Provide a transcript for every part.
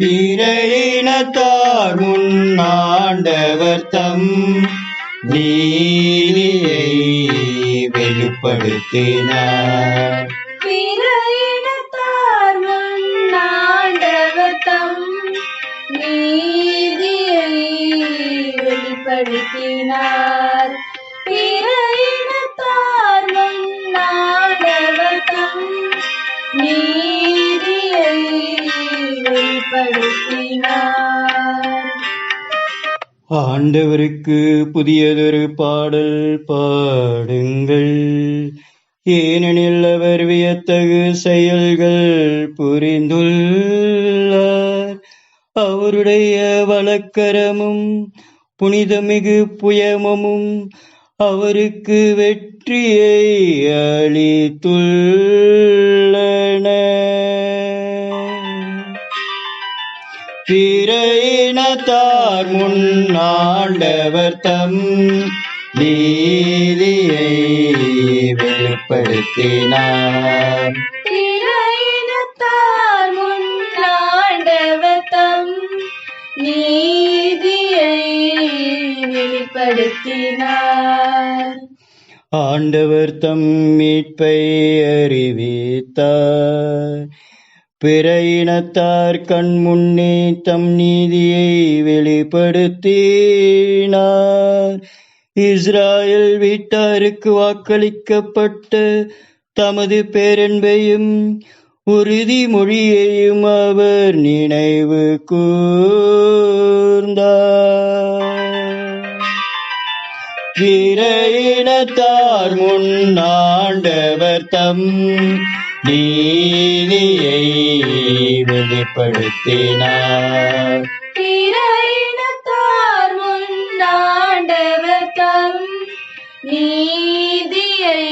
இறையினத்தார் முன்னாண்டவர் தம் நீதியை வெளிப்படுத்தினார். பிற இனத்தார் தம் நீதியை வெளிப்படுத்தினார். பிற இனத்தார் தம் வெளிப்படுத்தினார் ஆண்டவருக்கு புதியதொரு பாடல் பாடுங்கள். ஏனெனில் அவர் வியத்தகு செயல்கள் புரிந்துள்ளார். அவருடைய வழக்கரமும் புனிதமிகு புயமமும் அவருக்கு வெற்றியை அளித்துள்ள பிற இனத்தார் முன்னாண்டவர் தம் நீதியை வெளிப்படுத்தினார். நீதியை வெளிப்படுத்தினார். ஆண்டவர் தம் மீட்பை அறிவித்தார். பிற இனத்தார் கண் முன்னே தம் நீதியை வெளிப்படுத்தினார். இஸ்ராயல் வீட்டாருக்கு வாக்களிக்கப்பட்ட தமது பேரன்பையும் உறுதிமொழியையும் அவர் நினைவு கூர்ந்தார். பிற இனத்தார் முன்னாண்டவர் தம் நீதியை வெளிப்படுத்தினார். பிற இனத்தார் முன்னாண்டவர் தம் நீதியை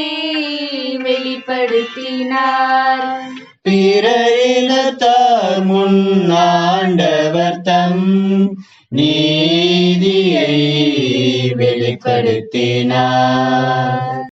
வெளிப்படுத்தினார். பிற இனத்தார் முன்னாண்டவர் தம் நீதியை வெளிப்படுத்தினார்.